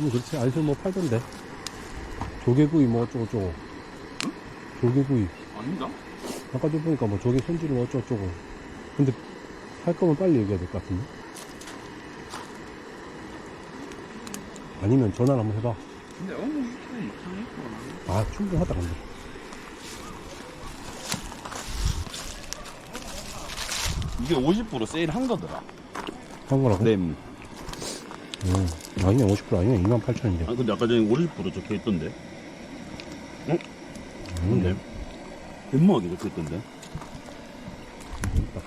음, 그렇지. 알들 뭐 팔던데. 조개구이 뭐 어쩌고저쩌고. 조개구이. 아닌가? 아까 좀 보니까 뭐 조개 손질이 뭐 어쩌고저쩌고. 근데 할 거면 빨리 얘기해야 될 것 같은데. 아니면 전화를 한번 해봐. 근데 어묵 시키는 이상했구나 아, 충분하다, 근데. 이게 50% 세일 한 거더라 한 거라고? 네 음. 아니야, 50% 아니야. 28,000인데. 아 근데 아까 전에 50% 적혀 있던데 아닌데. 웬만하게 적혀 있던데 모르겠다.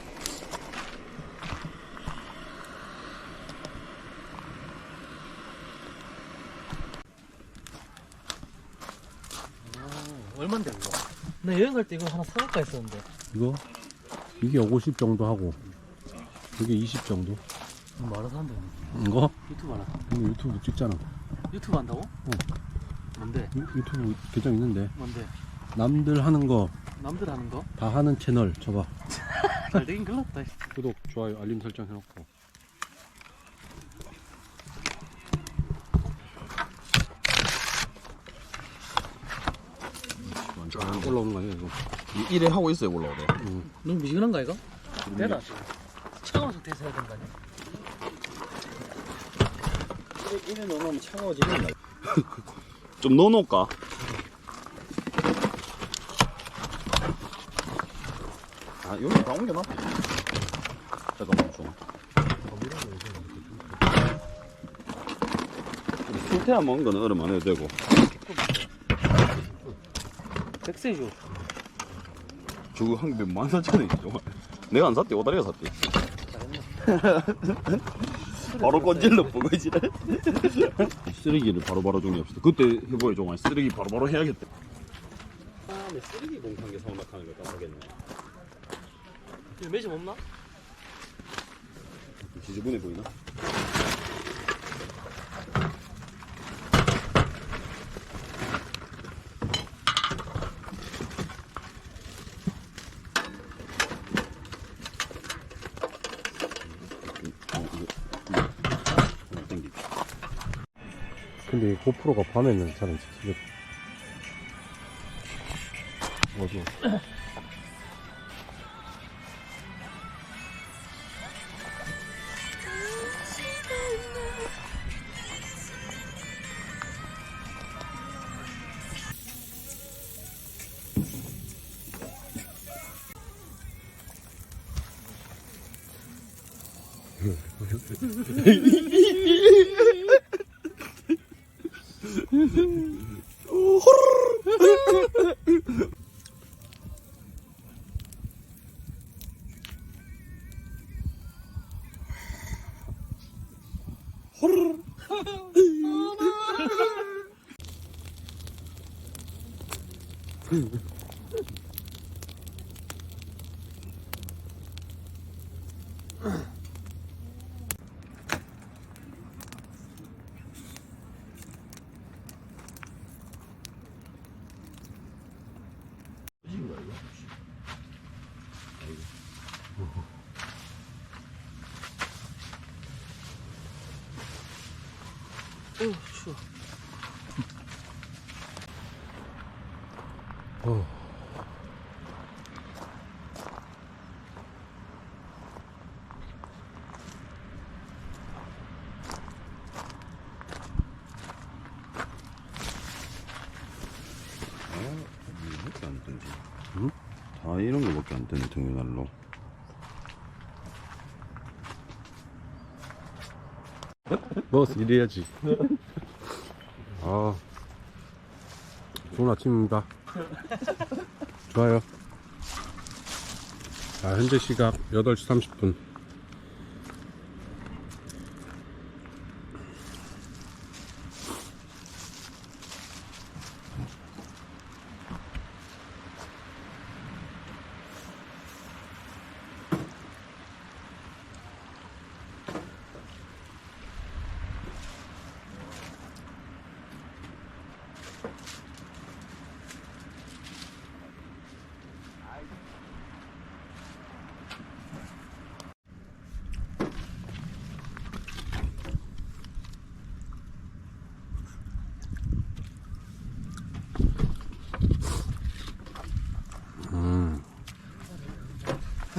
얼만데 그거? 나 여행 갈 때 이거 하나 사갈까 했었는데 이거? 이게 50 정도 하고, 이게 20 정도? 말아서 한다 이거? 유튜브 하나 이거 유튜브 찍잖아. 유튜브 한다고? 뭔데? 유, 유튜브 계정 있는데. 뭔데? 남들 하는 거 다 남들 하는 거? 하는 채널 쳐봐. 잘 되긴 글렀다 구독, 좋아요, 알림 설정 해놓고. 아, 올라오는 거 아니야, 이거? 일에 하고 있어요 올라오래 너무 미지근한가 이거? 대다 차가운 상태에서 해야 된다 일에 넣으면 차가워지는 거야. 좀 넣어놓을까? 아 여기 다 옮겨놔 잠깐만 좀. 술태안 먹은 거는 얼음 안 해도 되고. 백세주 저거 한 개에 만 사천에 정말. 내가 안 샀대 오다리가 샀대 바로 건질러 보고 지래 쓰레기를 바로바로 정리합시다 그때 해보여 정말 쓰레기 바로바로 해야겠다 다음에 쓰레기 봉탄 게 사온다하는 걸 깜빡했네 이거 매점 없나? 지저분해 보이나? 근데 이 고프로가 밤에는 잘안 찍히거든. 어두 워. 어우 추워 어. 이렇게 안 뜨지 응? 다 이런 거밖에 안 뜨네 등유난로 먹었어, 이래야지. 아. 좋은 아침입니다. 좋아요. 자, 현재 시각 8시 30분.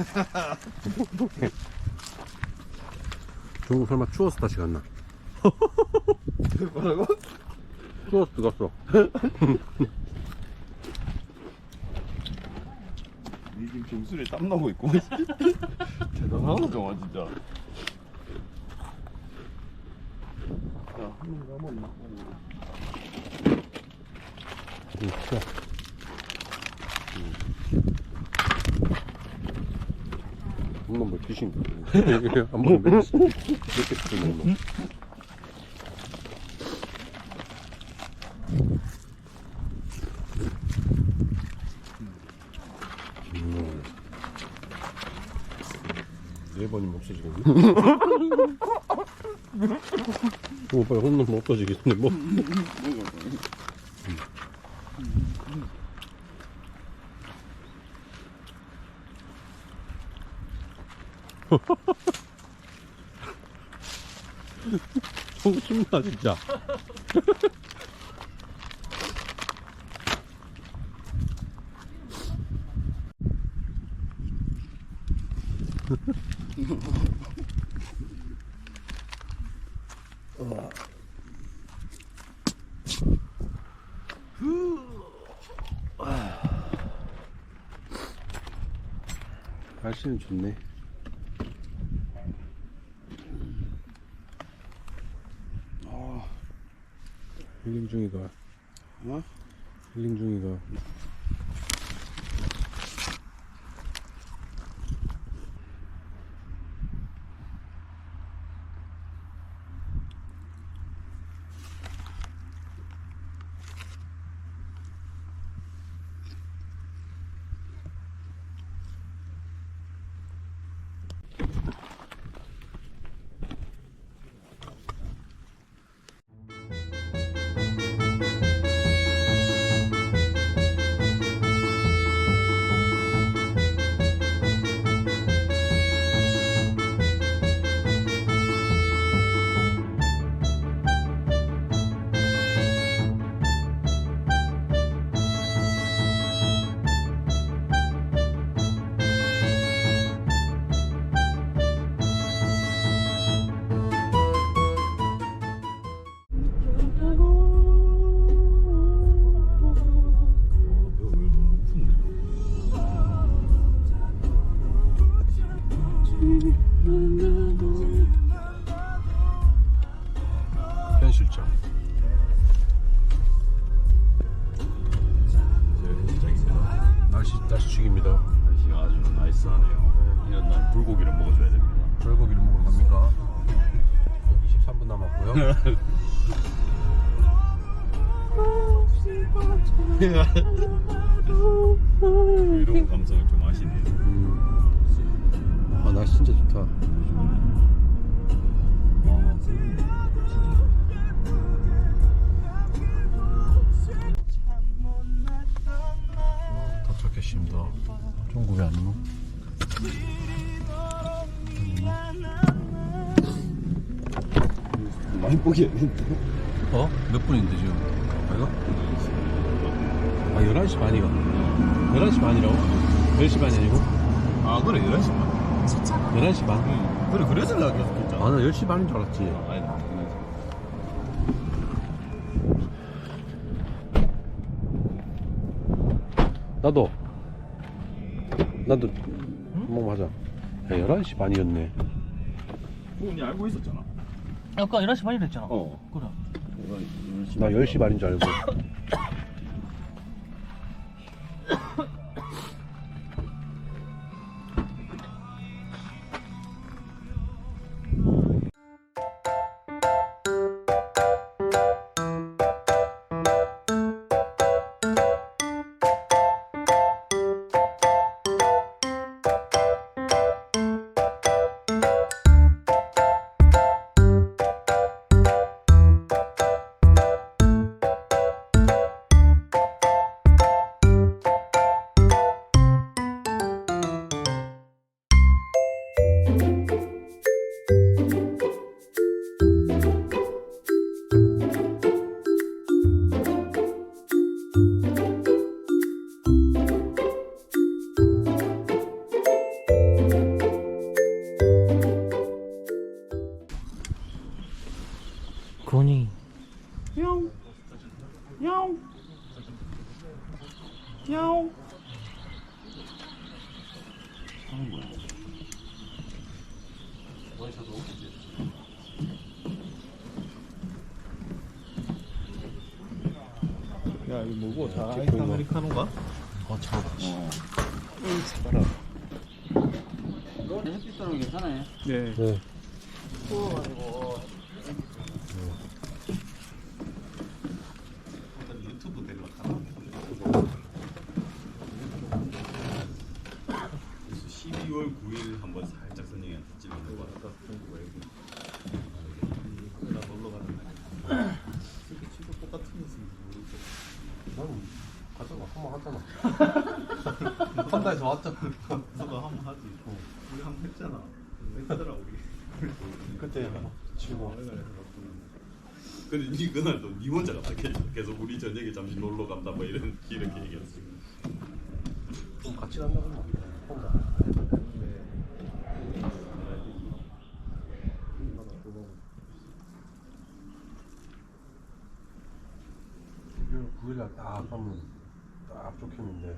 중국 설마 추워서 다시 갔나? 뭐라고? 추워서 들어갔어. 니 지금 병술에 땀 나고 있고 대단하다 정아 진짜 야한명 남았나? 응, 추워. 엄마 뭐 귀신 개씩 몇 개씩 먹는 음. 네 번이면 없어지겠네. 오빠 혼나면 없어지겠네 뭐. 송심나 진짜. 날씨는 좋네. 중이가. 어? 힐링 중이가. 현실적. 날씨 날씨 죽입니다. 날씨가 아주 나이스하네요 이런 날 불고기를 먹어줘야 됩니다 불고기를 먹으러 갑니까? 23분 남았고요. 이런 감성을 좀 아시네요 음. 아 날씨 진짜 좋다. 도착했습니다. 중국이 아니고. 많이 보겠는데 어? 몇 분인데 지금? 아, 이거? 아 11시 반이가 11시 반이라고? 10시 반이 아니고? 아 그래 11시 반. 11시 반? 응. 그래 그래서 내가 계속 했잖아. 아 나 10시 반인 줄 알았지. 아니다. 나도. 나도. 한번 하자. 야 11시 반이었네. 그건 니 알고 있었잖아. 아까 11시 반이라 했잖아. 어. 그래. 나 10시 반인 줄 알고 하는 거야 야 이거 뭐고? 자 아이스 아메리카노가? 어, 저. 이거 햇빛 들어오면 괜찮아요 네. 네. 유튜브 데려왔다 12월 9일 한번 선영이한테 찍어놓은 거 같다 나 놀러 가는 날 치고 똑같은 모습 난 가자고 한번 하잖아. 판다에서 왔잖아. 너가 한번 하지 우리 한 번 했잖아 했더라 우리 그때 치고. 근데 니 그날도 니 혼자 갔다 계속, 우리 저녁에 잠시 놀러 간다 뭐 이런 이렇게 얘기했어 좀 같이 간다고. 혼자. 일 9일날 딱 하면 딱 좋겠는데